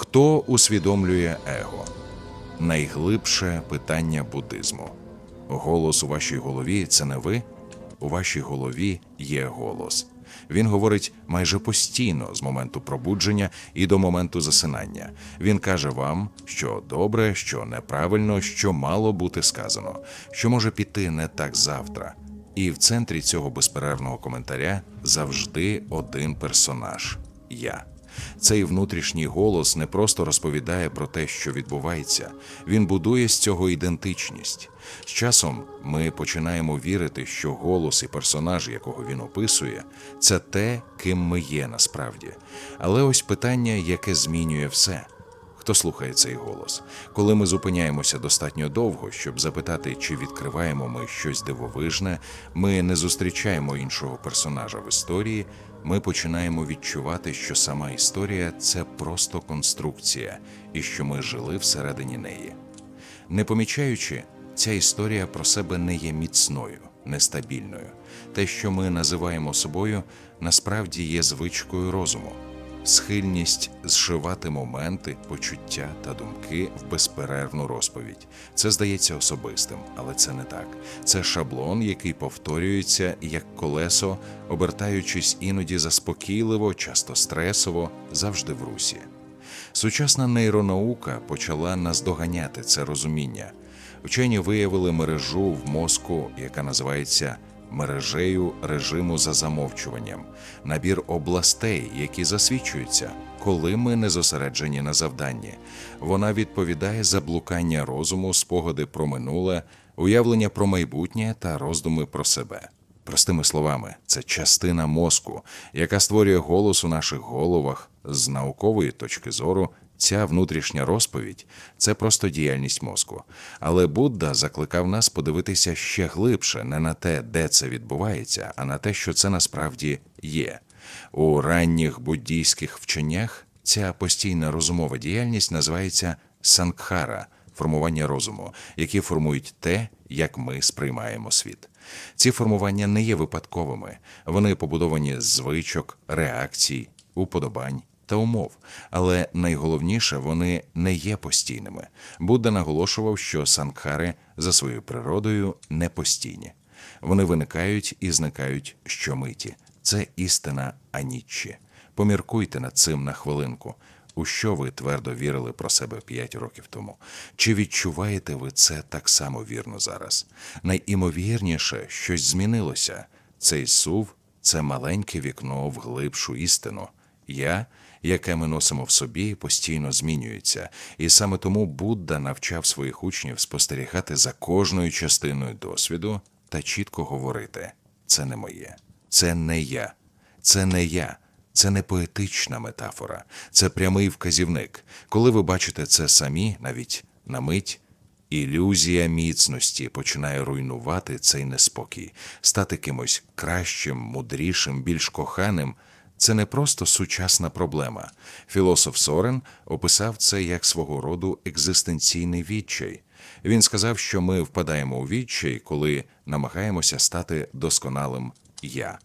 Хто усвідомлює его? Найглибше питання буддизму. Голос у вашій голові це не ви. У вашій голові є голос. Він говорить майже постійно з моменту пробудження і до моменту засинання. Він каже вам, що добре, що неправильно, що мало бути сказано, що може піти не так завтра. І в центрі цього безперервного коментаря завжди один персонаж я. Цей внутрішній голос не просто розповідає про те, що відбувається, він будує з цього ідентичність. З часом ми починаємо вірити, що голос і персонаж, якого він описує, це те, ким ми є насправді. Але ось питання, яке змінює все. Хто слухає цей голос? Коли ми зупиняємося достатньо довго, щоб запитати, чи відкриваємо ми щось дивовижне, ми не зустрічаємо іншого персонажа в історії, ми починаємо відчувати, що сама історія це просто конструкція, і що ми жили всередині неї. Не помічаючи, ця історія про себе не є міцною, нестабільною. Те, що ми називаємо собою, насправді є звичкою розуму схильність зшивати моменти, почуття та думки в безперервну розповідь. Це здається особистим, але це не так. Це шаблон, який повторюється як колесо, обертаючись іноді заспокійливо, часто стресово, завжди в русі. Сучасна нейронаука почала наздоганяти це розуміння. Вчені виявили мережу в мозку, яка називається мережею режиму за замовчуванням, набір областей, які засвідчуються, коли ми не зосереджені на завданні. Вона відповідає за блукання розуму, спогади про минуле, уявлення про майбутнє та роздуми про себе. Простими словами, це частина мозку, яка створює голос у наших головах з наукової точки зору. Ця внутрішня розповідь це просто діяльність мозку. Але Будда закликав нас подивитися ще глибше не на те, де це відбувається, а на те, що це насправді є. У ранніх буддійських вченнях ця постійна розумова діяльність називається сангхара формування розуму, які формують те, як ми сприймаємо світ. Ці формування не є випадковими, вони побудовані з звичок, реакцій, уподобань та умов, але найголовніше вони не є постійними. Будда наголошував, що сангхари за своєю природою не постійні. Вони виникають і зникають щомиті. Це істина Аніччі. Поміркуйте над цим на хвилинку. У що ви твердо вірили про себе п'ять років тому? Чи відчуваєте ви це так само вірно зараз? Найімовірніше, щось змінилося. Цей сув це маленьке вікно в глибшу істину. Я, яке ми носимо в собі, постійно змінюється, і саме тому Будда навчав своїх учнів спостерігати за кожною частиною досвіду та чітко говорити: це не моє, це не я, це не я. Це не поетична метафора, це прямий вказівник. Коли ви бачите це самі, навіть на мить, ілюзія міцності починає руйнувати цей неспокій, стати кимось кращим, мудрішим, більш коханим. Це не просто сучасна проблема. Філософ Сорен описав це як свого роду екзистенційний відчай. Він сказав, що ми впадаємо у відчай, коли намагаємося стати досконалим я.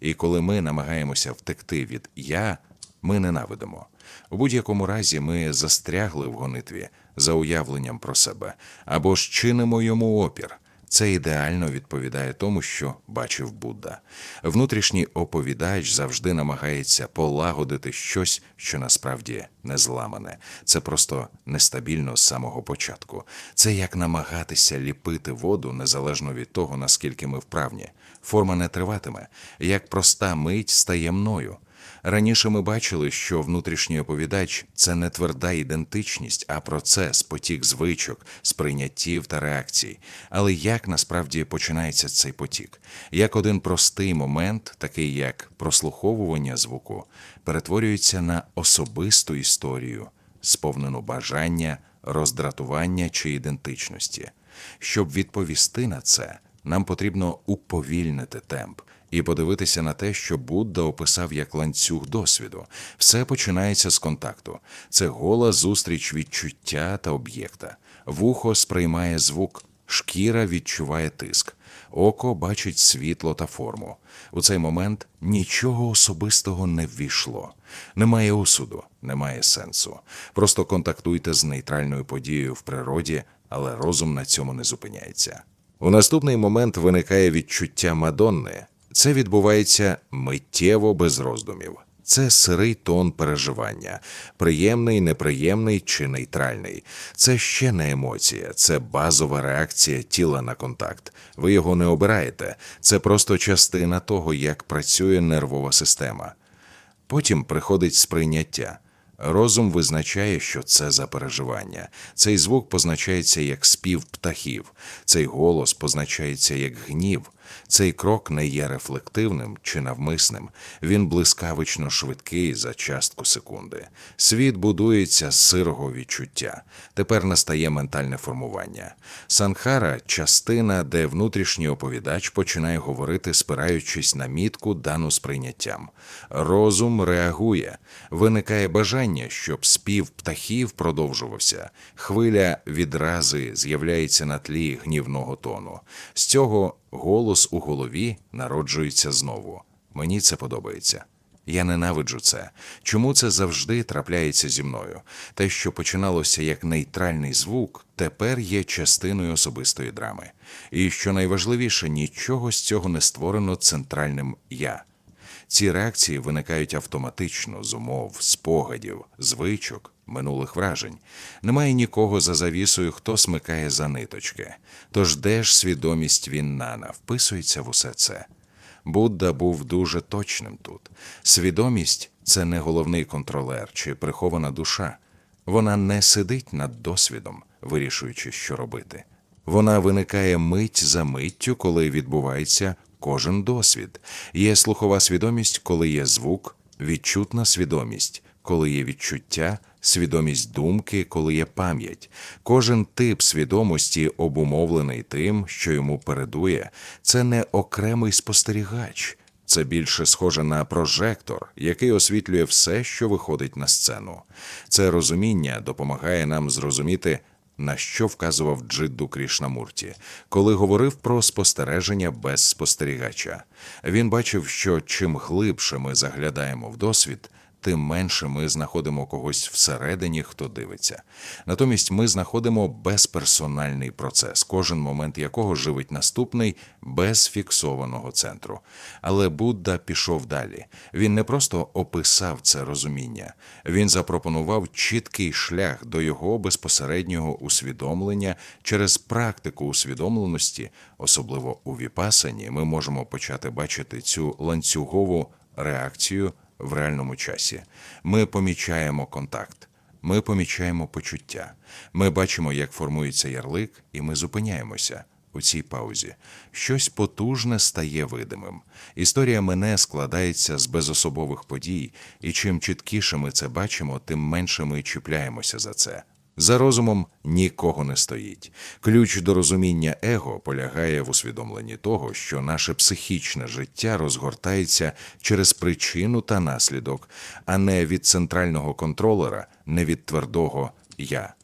І коли ми намагаємося втекти від я, ми ненавидимо. У будь-якому разі ми застрягли в гонитві за уявленням про себе або ж чинимо йому опір. Це ідеально відповідає тому, що бачив Будда. Внутрішній оповідач завжди намагається полагодити щось, що насправді не зламане. Це просто нестабільно з самого початку. Це як намагатися ліпити воду незалежно від того, наскільки ми вправні. Форма не триватиме, як проста мить стає мною. Раніше ми бачили, що внутрішній оповідач це не тверда ідентичність, а процес, потік звичок, сприйняттів та реакцій. Але як насправді починається цей потік? Як один простий момент, такий як прослуховування звуку, перетворюється на особисту історію, сповнену бажання, роздратування чи ідентичності. Щоб відповісти на це, нам потрібно уповільнити темп і подивитися на те, що Будда описав як ланцюг досвіду. Все починається з контакту. Це гола зустріч відчуття та об'єкта. Вухо сприймає звук, шкіра відчуває тиск, око бачить світло та форму. У цей момент нічого особистого не ввійшло. Немає осуду, немає сенсу. Просто контактуйте з нейтральною подією в природі, але розум на цьому не зупиняється. У наступний момент виникає відчуття Мадонни. Це відбувається миттєво без роздумів. Це сирий тон переживання, приємний, неприємний чи нейтральний. Це ще не емоція, це базова реакція тіла на контакт. Ви його не обираєте. Це просто частина того, як працює нервова система. Потім приходить сприйняття. Розум визначає, що це за переживання. Цей звук позначається як спів птахів, цей голос позначається як гнів. Цей крок не є рефлективним чи навмисним. Він блискавично швидкий за частку секунди. Світ будується з сирого відчуття. Тепер настає ментальне формування. Санхара частина, де внутрішній оповідач починає говорити, спираючись на мітку, дану сприйняттям. Розум реагує. Виникає бажання, щоб спів птахів продовжувався. Хвиля відрази з'являється на тлі гнівного тону. З цього голос у голові народжується знову. Мені це подобається. Я ненавиджу це. Чому це завжди трапляється зі мною? Те, що починалося як нейтральний звук, тепер є частиною особистої драми. І що найважливіше, нічого з цього не створено центральним я. Ці реакції виникають автоматично з умов, спогадів, звичок, минулих вражень. Немає нікого за завісою, хто смикає за ниточки. Тож де ж свідомість Віннана вписується в усе це? Будда був дуже точним тут. Свідомість це не головний контролер чи прихована душа. Вона не сидить над досвідом, вирішуючи, що робити. Вона виникає мить за миттю, коли відбувається кожен досвід. Є слухова свідомість, коли є звук, відчутна свідомість, коли є відчуття, свідомість думки, коли є пам'ять. Кожен тип свідомості обумовлений тим, що йому передує, це не окремий спостерігач. Це більше схоже на прожектор, який освітлює все, що виходить на сцену. Це розуміння допомагає нам зрозуміти, на що вказував Джидду Крішнамурті, коли говорив про спостереження без спостерігача. Він бачив, що чим глибше ми заглядаємо в досвід, тим менше ми знаходимо когось всередині, хто дивиться. Натомість ми знаходимо безперсональний процес, кожен момент якого живить наступний без фіксованого центру. Але Будда пішов далі. Він не просто описав це розуміння, він запропонував чіткий шлях до його безпосереднього усвідомлення через практику усвідомленості, особливо у віпасані, ми можемо почати бачити цю ланцюгову реакцію в реальному часі. Ми помічаємо контакт, ми помічаємо почуття, ми бачимо, як формується ярлик, і ми зупиняємося. У цій паузі щось потужне стає видимим. Історія мене складається з безособових подій, і чим чіткіше ми це бачимо, тим менше ми чіпляємося за це. За розумом нікого не стоїть. Ключ до розуміння его полягає в усвідомленні того, що наше психічне життя розгортається через причину та наслідок, а не від центрального контролера, не від твердого я.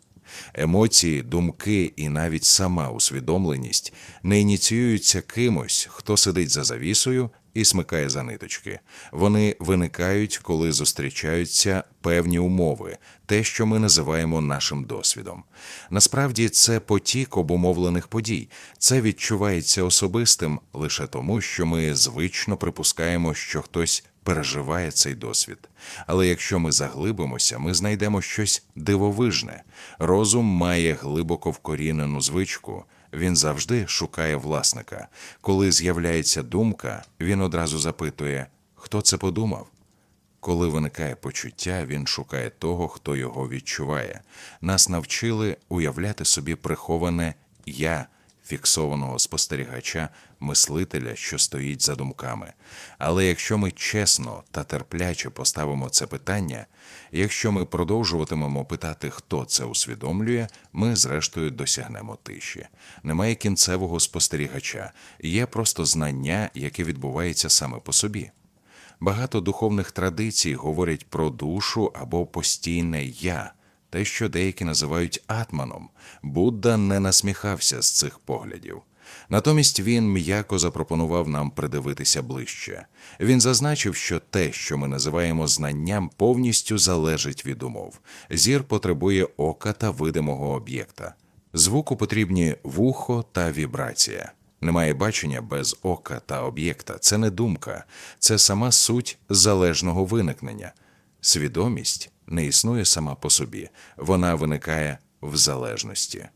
Емоції, думки і навіть сама усвідомленість не ініціюються кимось, хто сидить за завісою і смикає за ниточки. Вони виникають, коли зустрічаються певні умови, те, що ми називаємо нашим досвідом. Насправді це потік обумовлених подій. Це відчувається особистим лише тому, що ми звично припускаємо, що хтось переживає цей досвід. Але якщо ми заглибимося, ми знайдемо щось дивовижне. Розум має глибоко вкорінену звичку. Він завжди шукає власника. Коли з'являється думка, він одразу запитує, хто це подумав. Коли виникає почуття, він шукає того, хто його відчуває. Нас навчили уявляти собі приховане я фіксованого спостерігача, мислителя, що стоїть за думками. Але якщо ми чесно та терпляче поставимо це питання, якщо ми продовжуватимемо питати, хто це усвідомлює, ми зрештою досягнемо тиші. Немає кінцевого спостерігача, є просто знання, яке відбувається саме по собі. Багато духовних традицій говорять про душу або постійне я, те, що деякі називають атманом. Будда не насміхався з цих поглядів. Натомість він м'яко запропонував нам придивитися ближче. Він зазначив, що те, що ми називаємо знанням, повністю залежить від умов. Зір потребує ока та видимого об'єкта. Звуку потрібні вухо та вібрація. Немає бачення без ока та об'єкта. Це не думка, це сама суть залежного виникнення. Свідомість не існує сама по собі, вона виникає в залежності.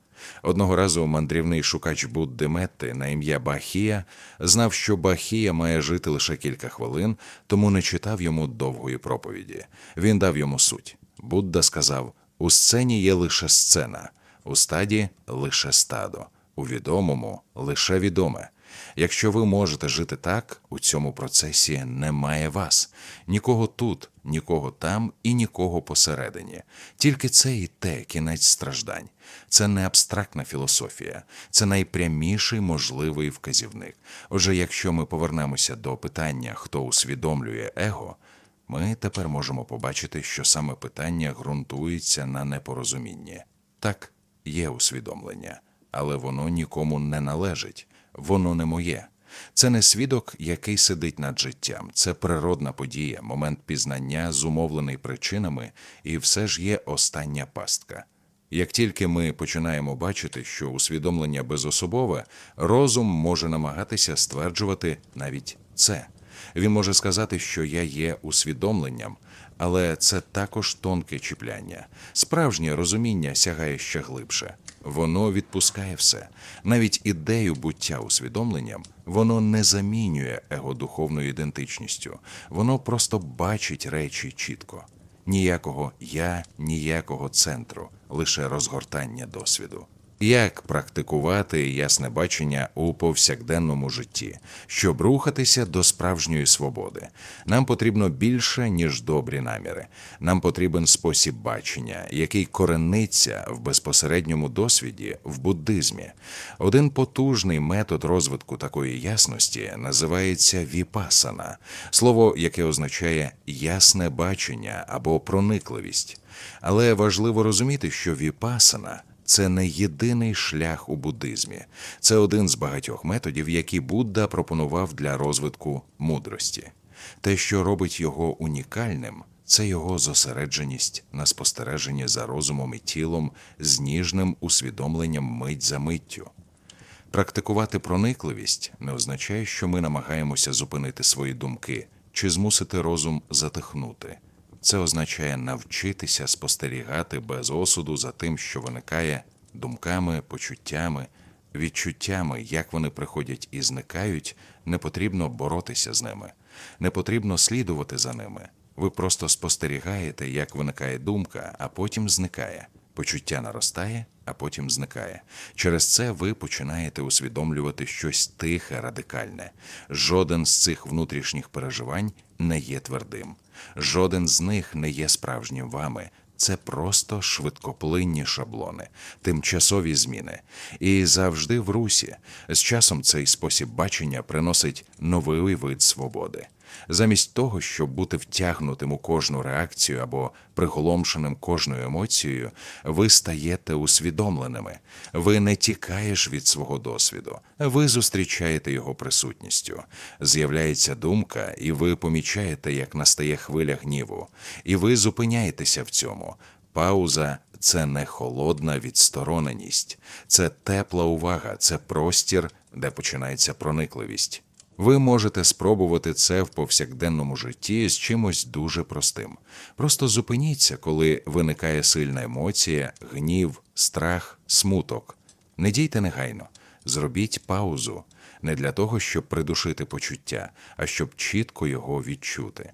Одного разу мандрівний шукач Будди Метти на ім'я Бахія знав, що Бахія має жити лише кілька хвилин, тому не читав йому довгої проповіді. Він дав йому суть. Будда сказав: у сцені є лише сцена, у стаді лише стадо, у відомому лише відоме. Якщо ви можете жити так, у цьому процесі немає вас, нікого тут, нікого там і нікого посередині. Тільки це і те кінець страждань. Це не абстрактна філософія, це найпряміший можливий вказівник. Отже, якщо ми повернемося до питання, хто усвідомлює его, ми тепер можемо побачити, що саме питання ґрунтується на непорозумінні. Так, є усвідомлення, але воно нікому не належить, воно не моє. Це не свідок, який сидить над життям, це природна подія, момент пізнання, зумовлений причинами, і все ж є остання пастка. Як тільки ми починаємо бачити, що усвідомлення безособове, розум може намагатися стверджувати навіть це. Він може сказати, що я є усвідомленням, але це також тонке чіпляння. Справжнє розуміння сягає ще глибше. Воно відпускає все, навіть ідею буття усвідомленням, воно не замінює его духовною ідентичністю, воно просто бачить речі чітко. Ніякого я, ніякого центру, лише розгортання досвіду. Як практикувати ясне бачення у повсякденному житті, щоб рухатися до справжньої свободи? Нам потрібно більше, ніж добрі наміри. Нам потрібен спосіб бачення, який корениться в безпосередньому досвіді в буддизмі. Один потужний метод розвитку такої ясності називається віпасана, слово, яке означає ясне бачення або проникливість. Але важливо розуміти, що віпасана – це не єдиний шлях у буддизмі, це один з багатьох методів, які Будда пропонував для розвитку мудрості. Те, що робить його унікальним, це його зосередженість на спостереженні за розумом і тілом з ніжним усвідомленням мить за миттю. Практикувати проникливість не означає, що ми намагаємося зупинити свої думки чи змусити розум затихнути. Це означає навчитися спостерігати без осуду за тим, що виникає думками, почуттями, відчуттями, як вони приходять і зникають, не потрібно боротися з ними, не потрібно слідувати за ними. Ви просто спостерігаєте, як виникає думка, а потім зникає. Почуття наростає, а потім зникає. Через це ви починаєте усвідомлювати щось тихе, радикальне. Жоден з цих внутрішніх переживань не є твердим. Жоден з них не є справжнім вами. Це просто швидкоплинні шаблони, тимчасові зміни. І завжди в русі. З часом цей спосіб бачення приносить новий вид свободи. Замість того, щоб бути втягнутим у кожну реакцію або приголомшеним кожною емоцією, ви стаєте усвідомленими. Ви не тікаєш від свого досвіду, ви зустрічаєте його присутністю. З'являється думка, і ви помічаєте, як настає хвиля гніву, і ви зупиняєтеся в цьому. Пауза це не холодна відстороненість, це тепла увага, це простір, де починається проникливість. Ви можете спробувати це в повсякденному житті з чимось дуже простим. Просто зупиніться, коли виникає сильна емоція, гнів, страх, смуток. Не дійте негайно, зробіть паузу не для того, щоб придушити почуття, а щоб чітко його відчути.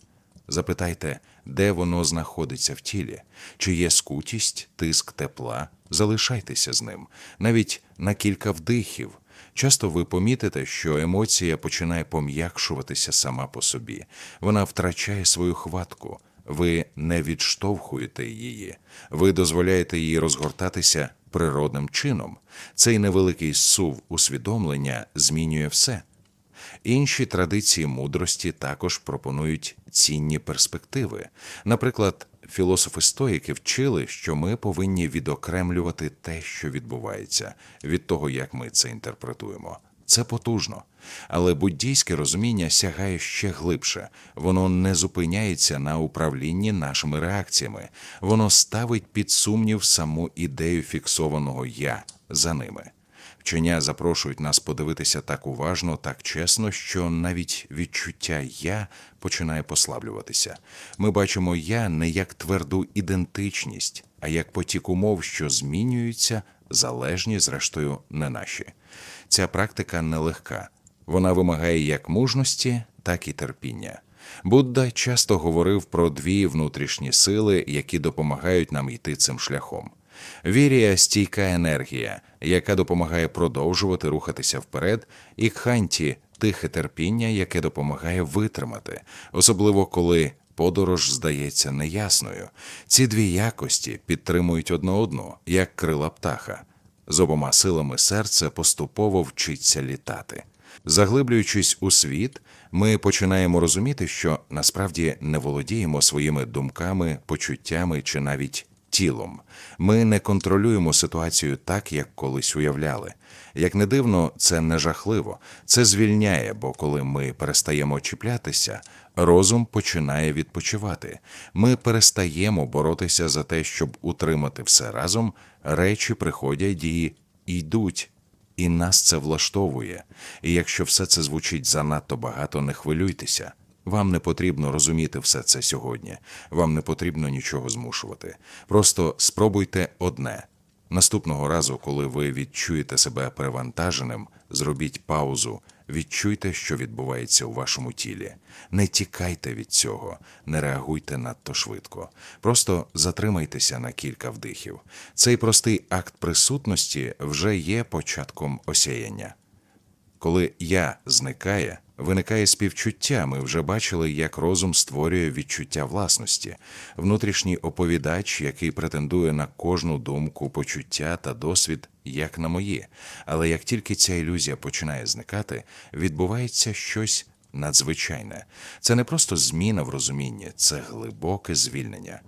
Запитайте, де воно знаходиться в тілі, чи є скутість, тиск тепла, залишайтеся з ним, навіть на кілька вдихів. Часто ви помітите, що емоція починає пом'якшуватися сама по собі, вона втрачає свою хватку, ви не відштовхуєте її, ви дозволяєте їй розгортатися природним чином. Цей невеликий сув усвідомлення змінює все. Інші традиції мудрості також пропонують цінні перспективи. Наприклад, філософи-стоїки вчили, що ми повинні відокремлювати те, що відбувається, від того, як ми це інтерпретуємо. Це потужно. Але буддійське розуміння сягає ще глибше. Воно не зупиняється на управлінні нашими реакціями. Воно ставить під сумнів саму ідею фіксованого я за ними. Вчення запрошують нас подивитися так уважно, так чесно, що навіть відчуття я починає послаблюватися. Ми бачимо я не як тверду ідентичність, а як потік умов, що змінюються, залежні, зрештою, не наші. Ця практика нелегка. Вона вимагає як мужності, так і терпіння. Будда часто говорив про дві внутрішні сили, які допомагають нам йти цим шляхом. Вірія стійка енергія, яка допомагає продовжувати рухатися вперед, і кханті тихе терпіння, яке допомагає витримати, особливо коли подорож здається неясною. Ці дві якості підтримують одне одну, як крила птаха. З обома силами серце поступово вчиться літати. Заглиблюючись у світ, ми починаємо розуміти, що насправді не володіємо своїми думками, почуттями чи навіть тілом. Ми не контролюємо ситуацію так, як колись уявляли. Як не дивно, це не жахливо, це звільняє, бо коли ми перестаємо чіплятися, розум починає відпочивати. Ми перестаємо боротися за те, щоб утримати все разом, речі приходять і йдуть. І нас це влаштовує. І якщо все це звучить занадто багато, не хвилюйтеся. Вам не потрібно розуміти все це сьогодні. Вам не потрібно нічого змушувати. Просто спробуйте одне. Наступного разу, коли ви відчуєте себе перевантаженим, зробіть паузу, відчуйте, що відбувається у вашому тілі. Не тікайте від цього, не реагуйте надто швидко. Просто затримайтеся на кілька вдихів. Цей простий акт присутності вже є початком осяяння. Коли я зникає, виникає співчуття. Ми вже бачили, як розум створює відчуття власності, внутрішній оповідач, який претендує на кожну думку, почуття та досвід, як на мої. Але як тільки ця ілюзія починає зникати, відбувається щось надзвичайне. Це не просто зміна в розумінні, це глибоке звільнення,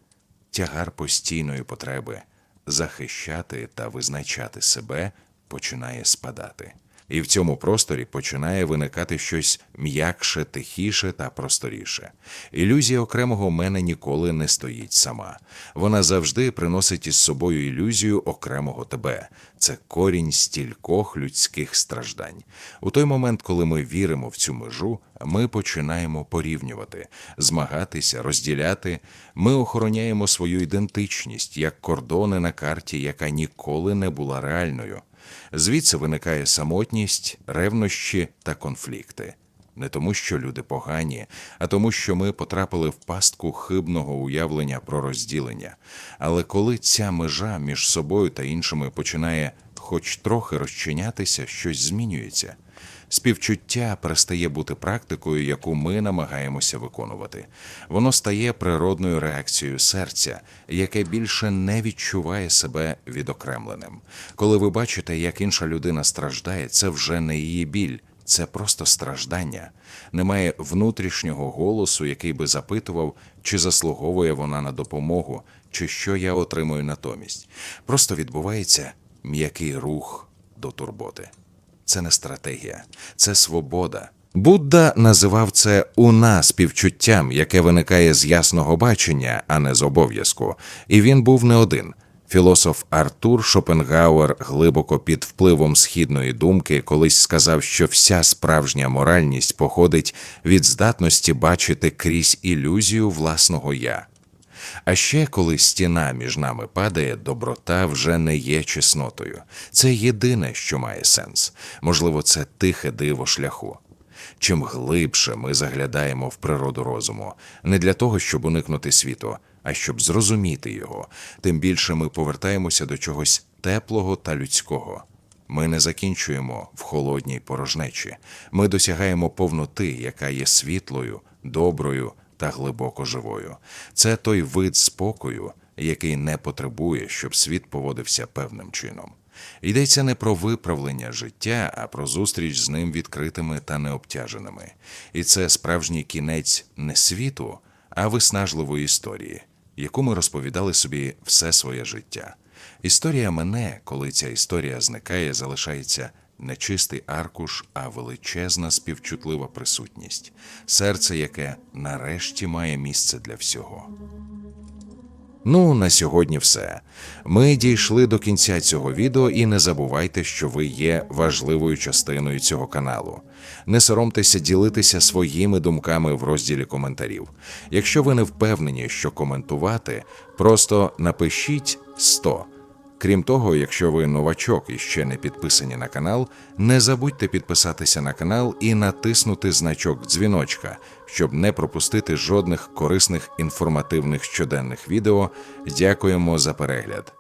тягар постійної потреби захищати та визначати себе починає спадати. І в цьому просторі починає виникати щось м'якше, тихіше та просторіше. Ілюзія окремого мене ніколи не стоїть сама. Вона завжди приносить із собою ілюзію окремого тебе. Це корінь стількох людських страждань. У той момент, коли ми віримо в цю межу, ми починаємо порівнювати, змагатися, розділяти. Ми охороняємо свою ідентичність як кордони на карті, яка ніколи не була реальною. Звідси виникає самотність, ревнощі та конфлікти. Не тому, що люди погані, а тому, що ми потрапили в пастку хибного уявлення про розділення. Але коли ця межа між собою та іншими починає хоч трохи розчинятися, щось змінюється. Співчуття перестає бути практикою, яку ми намагаємося виконувати. Воно стає природною реакцією серця, яке більше не відчуває себе відокремленим. Коли ви бачите, як інша людина страждає, це вже не її біль. Це просто страждання. Немає внутрішнього голосу, який би запитував, чи заслуговує вона на допомогу, чи що я отримую натомість. Просто відбувається м'який рух до турботи це не стратегія, це свобода. Будда називав це уна співчуттям, яке виникає з ясного бачення, а не з обов'язку. І він був не один. Філософ Артур Шопенгауер, глибоко під впливом східної думки, колись сказав, що вся справжня моральність походить від здатності бачити крізь ілюзію власного я. А ще коли стіна між нами падає, доброта вже не є чеснотою. Це єдине, що має сенс. Можливо, це тихе диво шляху. Чим глибше ми заглядаємо в природу розуму, не для того, щоб уникнути світу, а щоб зрозуміти його, тим більше ми повертаємося до чогось теплого та людського. Ми не закінчуємо в холодній порожнечі. Ми досягаємо повноти, яка є світлою, доброю та глибоко живою. Це той вид спокою, який не потребує, щоб світ поводився певним чином. Йдеться не про виправлення життя, а про зустріч з ним відкритими та необтяженими. І це справжній кінець не світу, а виснажливої історії, яку ми розповідали собі все своє життя. Історія мене, коли ця історія зникає, залишається не чистий аркуш, а величезна співчутлива присутність, серце, яке нарешті має місце для всього. Ну, на сьогодні все. Ми дійшли до кінця цього відео і не забувайте, що ви є важливою частиною цього каналу. Не соромтеся ділитися своїми думками в розділі коментарів. Якщо ви не впевнені, що коментувати, просто напишіть 100. Крім того, якщо ви новачок і ще не підписані на канал, не забудьте підписатися на канал і натиснути значок дзвіночка, щоб не пропустити жодних корисних інформативних щоденних відео. Дякуємо за перегляд.